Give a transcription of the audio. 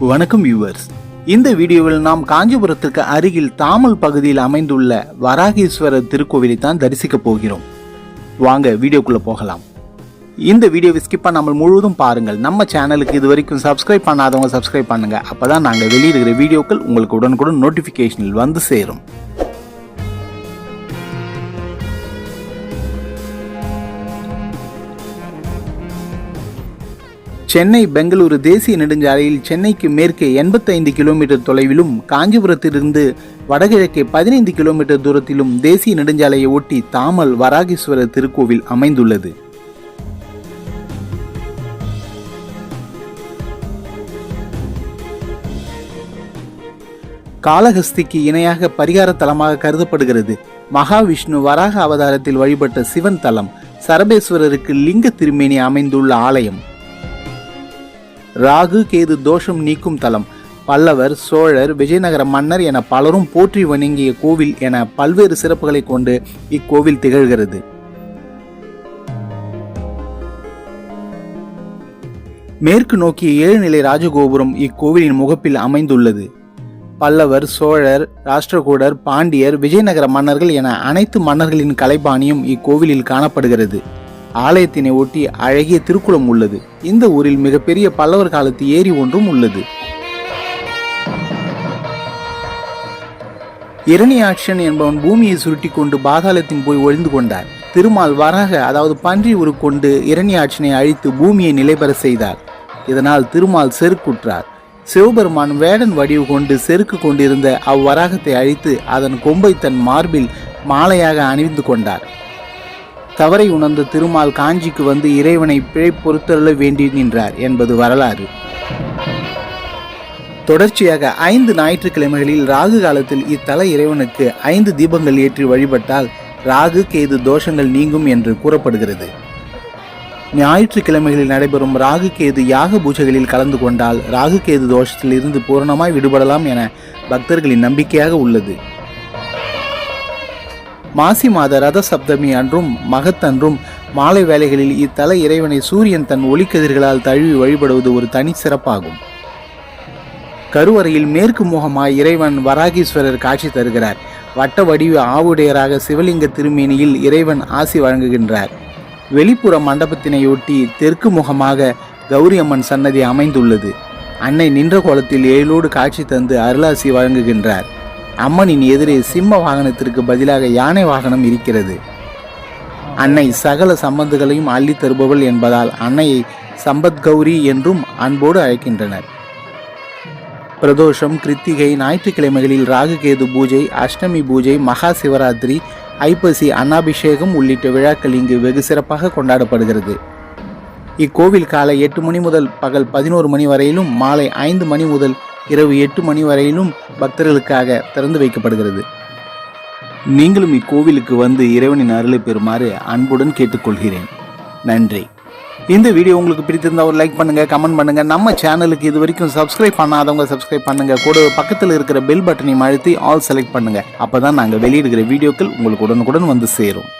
வணக்கம் வியூவர்ஸ் இந்த வீடியோவில் நாம் காஞ்சிபுரத்திற்கு அருகில் தாமல் பகுதியில் அமைந்துள்ள வராகீஸ்வரர் திருக்கோவிலை தான் தரிசிக்க போகிறோம். வாங்க வீடியோக்குள்ளே போகலாம். இந்த வீடியோவை ஸ்கிப் பண்ணாமல் முழுவதும் பாருங்கள். நம்ம சேனலுக்கு இது வரைக்கும் சப்ஸ்கிரைப் பண்ணாதவங்க சப்ஸ்கிரைப் பண்ணுங்க. அப்பதான் நாங்கள் வெளியிடுகிற வீடியோக்கள் உங்களுக்கு உடனுக்குடன் நோட்டிஃபிகேஷனில் வந்து சேரும். சென்னை பெங்களூரு தேசிய நெடுஞ்சாலையில் சென்னைக்கு மேற்கே 85 கிலோமீட்டர் தொலைவிலும் காஞ்சிபுரத்திலிருந்து வடகிழக்கே பதினைந்து கிலோமீட்டர் தூரத்திலும் தேசிய நெடுஞ்சாலையை ஒட்டி தாமல் வராகீஸ்வரர் திருக்கோவில் அமைந்துள்ளது. காளஹஸ்திக்கு இணையாக பரிகார தலமாக கருதப்படுகிறது. மகாவிஷ்ணு வராக அவதாரத்தில் வழிபட்ட சிவன் தலம் சரபேஸ்வரருக்கு லிங்க திருமேனி அமைந்துள்ள ஆலயம். ராகு கேது தோஷம் நீக்கும் தலம். பல்லவர் சோழர் விஜயநகர மன்னர் என பலரும் போற்றி வணங்கிய கோவில் என பல்வேறு சிறப்புகளை கொண்டு இக்கோவில் திகழ்கிறது. மேற்கு நோக்கிய ஏழுநிலை ராஜகோபுரம் இக்கோவிலின் முகப்பில் அமைந்துள்ளது. பல்லவர் சோழர் ராஷ்டிரகூடர் பாண்டியர் விஜயநகர மன்னர்கள் என அனைத்து மன்னர்களின் கலைபாணியும் இக்கோவிலில் காணப்படுகிறது. ஆலயத்தினை ஒட்டி அழகிய திருக்குளம் உள்ளது. இந்த ஊரில் மிகப்பெரிய பல்லவர் காலத்து ஏரி ஒன்றும் உள்ளது. இரணியாட்சன் என்பவன் பூமியை சுருட்டி கொண்டு பாதாளத்தின் போய் ஒழிந்து கொண்டார். திருமால் வராக அதாவது பன்றி உரு கொண்டு இரணியாட்சனை அழித்து பூமியை நிலைபெற செய்தார். இதனால் திருமால் செருக்குற்றார். சிவபெருமான் வேடன் வடிவு கொண்டு செருக்கு கொண்டிருந்த அவ்வராகத்தை அழித்து அதன் கொம்பை தன் மார்பில் மாலையாக அணிந்து கொண்டார். தவறை உணர்ந்த திருமால் காஞ்சிக்கு வந்து இறைவனை பிழை பொறுத்தருள வேண்டி நின்றார் என்பது வரலாறு. தொடர்ச்சியாக ஐந்து ஞாயிற்றுக்கிழமைகளில் ராகு காலத்தில் இத்தல இறைவனுக்கு ஐந்து தீபங்கள் ஏற்றி வழிபட்டால் ராகு கேது தோஷங்கள் நீங்கும் என்று கூறப்படுகிறது. ஞாயிற்றுக்கிழமைகளில் நடைபெறும் ராகு கேது யாக பூஜைகளில் கலந்து கொண்டால் ராகு கேது தோஷத்தில் இருந்து பூரணமாய் விடுபடலாம் என பக்தர்களின் நம்பிக்கையாக உள்ளது. மாசி மாத ரத சப்தமி அன்றும் மகத்தன்றும் மாலை வேளைகளில் இத்தல இறைவனை சூரியன் தன் ஒளிக்கதிர்களால் தழுவி வழிபடுவது ஒரு தனி சிறப்பாகும். கருவறையில் மேற்கு முகமாய் இறைவன் வராகீஸ்வரர் காட்சி தருகிறார். வட்ட வடிவ ஆவுடையராக சிவலிங்க திருமேனியில் இறைவன் ஆசி வழங்குகின்றார். வெளிப்புற மண்டபத்தினையொட்டி தெற்கு முகமாக கௌரி அம்மன் சன்னதி அமைந்துள்ளது. அன்னை நின்ற கோலத்தில் ஏழோடு காட்சி தந்து அருளாசி வழங்குகின்றார். அம்மனின் எதிரே சிம்ம வாகனத்திற்கு பதிலாக யானை வாகனம் இருக்கிறது. அன்னை சகல சம்பந்துகளையும் அள்ளி தருபவள் என்பதால் அன்னையை சம்பத் கௌரி என்றும் அன்போடு அழைக்கின்றனர். பிரதோஷம் கிருத்திகை ஞாயிற்றுக்கிழமைகளில் ராகுகேது பூஜை அஷ்டமி பூஜை மகா சிவராத்திரி ஐப்பசி அன்னாபிஷேகம் உள்ளிட்ட விழாக்கள் இங்கு வெகு சிறப்பாக கொண்டாடப்படுகிறது. இக்கோவில் காலை எட்டு மணி முதல் பகல் பதினோரு மணி வரையிலும் மாலை ஐந்து மணி முதல் இரவு எட்டு மணி வரையிலும் பக்தர்களுக்காக திறந்து வைக்கப்படுகிறது. நீங்களும் இக்கோவிலுக்கு வந்து இறைவனின் அருளை பெறுமாறு அன்புடன் கேட்டுக்கொள்கிறேன். நன்றி. இந்த வீடியோ உங்களுக்கு பிடித்திருந்தா ஒரு லைக் பண்ணுங்கள் கமெண்ட் பண்ணுங்கள் நம்ம சேனலுக்கு இது வரைக்கும் சப்ஸ்கிரைப் பண்ணாதவங்க சப்ஸ்கிரைப் பண்ணுங்க. கூட பக்கத்தில் இருக்கிற பெல் பட்டனையும் அழுத்தி ஆல் செலக்ட் அப்போ தான் நாங்கள் வெளியிடுகிற வீடியோக்கள் உங்களுக்கு உடனுக்குடன் வந்து சேரும்.